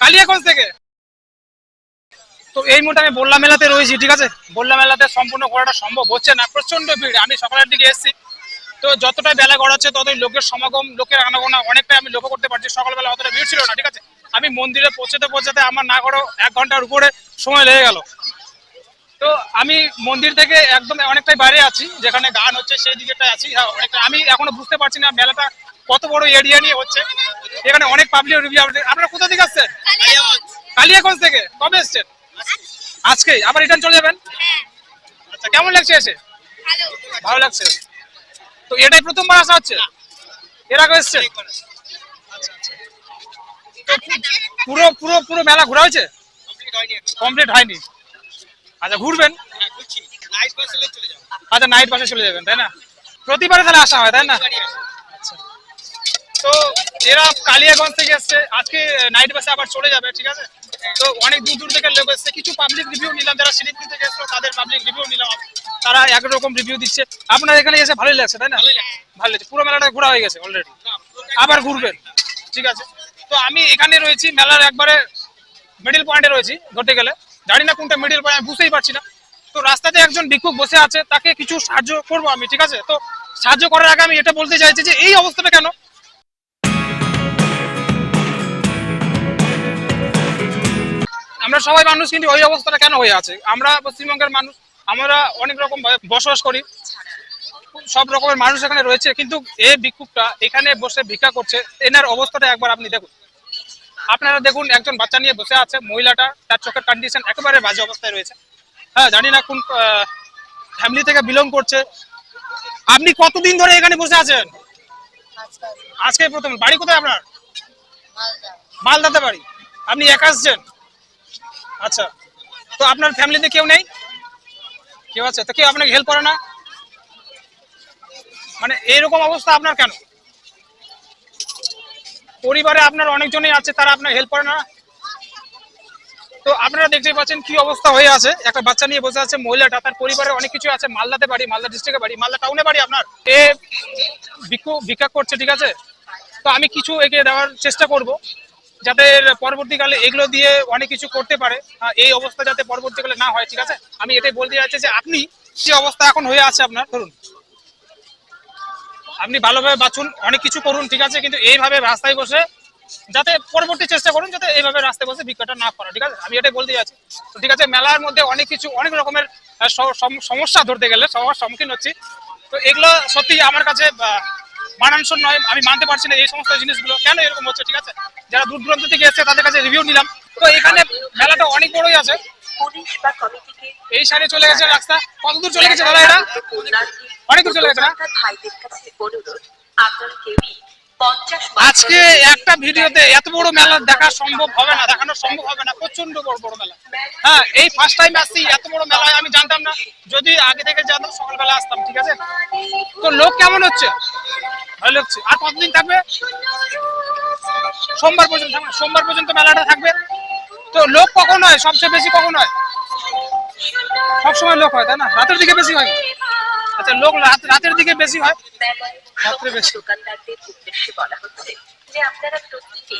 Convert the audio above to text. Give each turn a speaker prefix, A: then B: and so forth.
A: কালিয়াগঞ্জ থেকে। তো এই মুহূর্তে আমি বললা মেলাতে রয়েছি, ঠিক আছে? বললা মেলাতে সম্পূর্ণ করাটা সম্ভব হচ্ছে না প্রচণ্ড ভিড়। আমি সকালের দিকে এসেছি। তো যতটা বেলা গড়াচ্ছে, ততই লোকের সমাগম, লোকের আনাগোনা অনেকটাই আমি লক্ষ্য করতে পারছি। সকালবেলা অতটা ভিড় ছিল না, ঠিক আছে? আমি মন্দিরে পৌঁছাতে পৌঁছাতে আমার না করো এক ঘণ্টার উপরে সময় লেগে গেল। তো আমি মন্দির থেকে একদম অনেকটাই বাইরে আছি, যেখানে গান হচ্ছে, সেই দিকেটাই আছি। হ্যাঁ অনেকটা আমি এখনও বুঝতে পারছি না মেলাটা কত বড় এরিয়া নিয়ে হচ্ছে? এখানে অনেক পাবলিক রিভিউ আপনারা কোথা থেকে আসছেন? কালিয়াগঞ্জ। থেকে। কবে এসছেন? আজকে। আবার রিটার্ন চলে যাবেন? আচ্ছা কেমন লাগছে এসে? ভালো। লাগছে। তো এটাই প্রথমবার আসা হচ্ছে? এর আগে এসছে পুরো পুরো পুরো মেলা ঘোরা হয়েছে? কমপ্লিট হয়নি আচ্ছা ঘুরবেন? আচ্ছা নাইট বাসে চলে যাবেন তাই না? প্রতিবারে তাহলে আসা হয় তাই না? আচ্ছা। তো এরা কালিয়াগঞ্জ থেকে এসছে। আজকে নাইট বাসে আবার চলে যাবে ঠিক আছে? তো অনেক দূর দূর থেকে লোক এসছে। কিছু পাবলিক রিভিউ নিলাম যারা শিলিগুড়ি থেকে এসছো তাদের পাবলিক রিভিউ নিলাম। তারা একরকম রিভিউ দিচ্ছে। আপনার এখানে এসে ভালোই লাগছে তাই না? ভালো লাগছে। পুরো মেলাটা ঘোরা হয়ে গেছে অলরেডি আবার ঘুরবেন ঠিক আছে? তো আমি এখানে রয়েছি মেলার একবারে মিডিল পয়েন্টে রয়েছি ধরতে গেলে। জানি না কোনটা মিডিল পয়েন্ট আমি বুঝতেই পারছি না। তো রাস্তাতে একজন ভিক্ষুক বসে আছে তাকে কিছু সাহায্য করব আমি ঠিক আছে? তো সাহায্য করার আগে আমি এটা বলতে চাইছি যে এই অবস্থাটা কেন? আমরা সবাই মানুষ কিন্তু ওই অবস্থাটা কেন হয়ে আছে? আমরা পশ্চিমবঙ্গের মানুষ আমরা অনেক রকম বসবাস করি। সব রকমের মানুষ এখানে রয়েছে কিন্তু এই ভিক্ষুকটা এখানে বসে ভিক্ষা করছে এনার অবস্থাটা একবার আপনি দেখুন। আপনারা দেখুন একজন বাচ্চা নিয়ে বসে আছে মহিলাটা তার চোখের কন্ডিশন একেবারে বাজে অবস্থায় রয়েছে। হ্যাঁ জানি না কোন ফ্যামিলি থেকে বিলং করছে। আপনি কতদিন ধরে এখানে বসে আছেন? আজকে প্রথম বাড়ি কোথায় আপনার? মালদাতে বাড়ি। আপনি একা আসছেন? আচ্ছা তো আপনার ফ্যামিলিতে কেউ নেই? কেউ আছে? তো কেউ আপনাকে হেল্প করে না? মানে এইরকম অবস্থা আপনার কেন? পরিবারে আপনার অনেকজনই আছে, তারা আপনার হেল্প করে না? তো আপনারা দেখতেই পাচ্ছেন কি অবস্থা হয়ে আছে। একটা বাচ্চা নিয়ে বসে আছে, মহিলাটা, তার পরিবারে অনেক কিছু আছে। মালদাতে বাড়ি, মালদা ডিস্ট্রিক্টে বাড়ি, মালদা টাউনে বাড়ি আপনার। এ ভিক্ষু করছে, ঠিক আছে? তো আমি কিছু এগিয়ে দেওয়ার চেষ্টা করব। যাতে পরবর্তীকালে এগুলো দিয়ে অনেক কিছু করতে পারে এই অবস্থা যাতে পরবর্তীকালে না হয়, ঠিক আছে? আমি এটাই বলতে চাইছি যে আপনি যে অবস্থা এখন হয়ে আছে আপনার, ধরুন। আপনি ভালোভাবে বাঁচুন, অনেক কিছু করুন, ঠিক আছে? কিন্তু এইভাবে রাস্তায় বসে, যাতে পরবর্তী চেষ্টা করুন, যাতে এইভাবে রাস্তায় বসে ভিক্ষাটা না করা ঠিক আছে? আমি এটাই বলতে যাচ্ছি ঠিক আছে, মেলার মধ্যে অনেক কিছু, অনেক রকমের সমস্যা ধরতে গেলে সবার সম্মুখীন হচ্ছি। তো এগুলো সত্যি আমার কাছে আহ, মানানসই নয় আমি মানতে পারছি না এই সমস্ত জিনিসগুলো। কেন এরকম হচ্ছে ঠিক আছে? যারা দূর দূরান্ত থেকে এসেছে তাদের কাছে রিভিউ নিলাম। তো এখানে মেলাটা অনেক বড়ই আছে। এই সাইডে চলে গেছে রাস্তা। কত দূর চলে গেছে দাদা এটা? অনেক দূর চলে গেছে আজকে একটা ভিডিওতে এত বড় মেলা দেখা সম্ভব হবে না দেখানো সম্ভব হবে না প্রচণ্ড বড় বড় মেলা। হ্যাঁ এই ফার্স্ট টাইম আসছি এত বড় মেলায় আমি জানতাম না। যদি আগে থেকে জানতাম সকালবেলা আসতাম ঠিক আছে? তো লোক কেমন হচ্ছে? হচ্ছে আর কতদিন থাকবে? সোমবার পর্যন্ত সোমবার পর্যন্ত মেলাটা থাকবে। তো লোক কখন হয়? সবচেয়ে বেশি কখন হয়? সবসময় লোক হয়, তাই না? রাতের দিকে বেশি হয়। আচ্ছা লোক রাত- রাতের দিকে বেশি হয়? রাত্রে বেশি।
B: দোকানদারদের উদ্দেশ্যে বলা হচ্ছে যে আপনারা প্রত্যেকে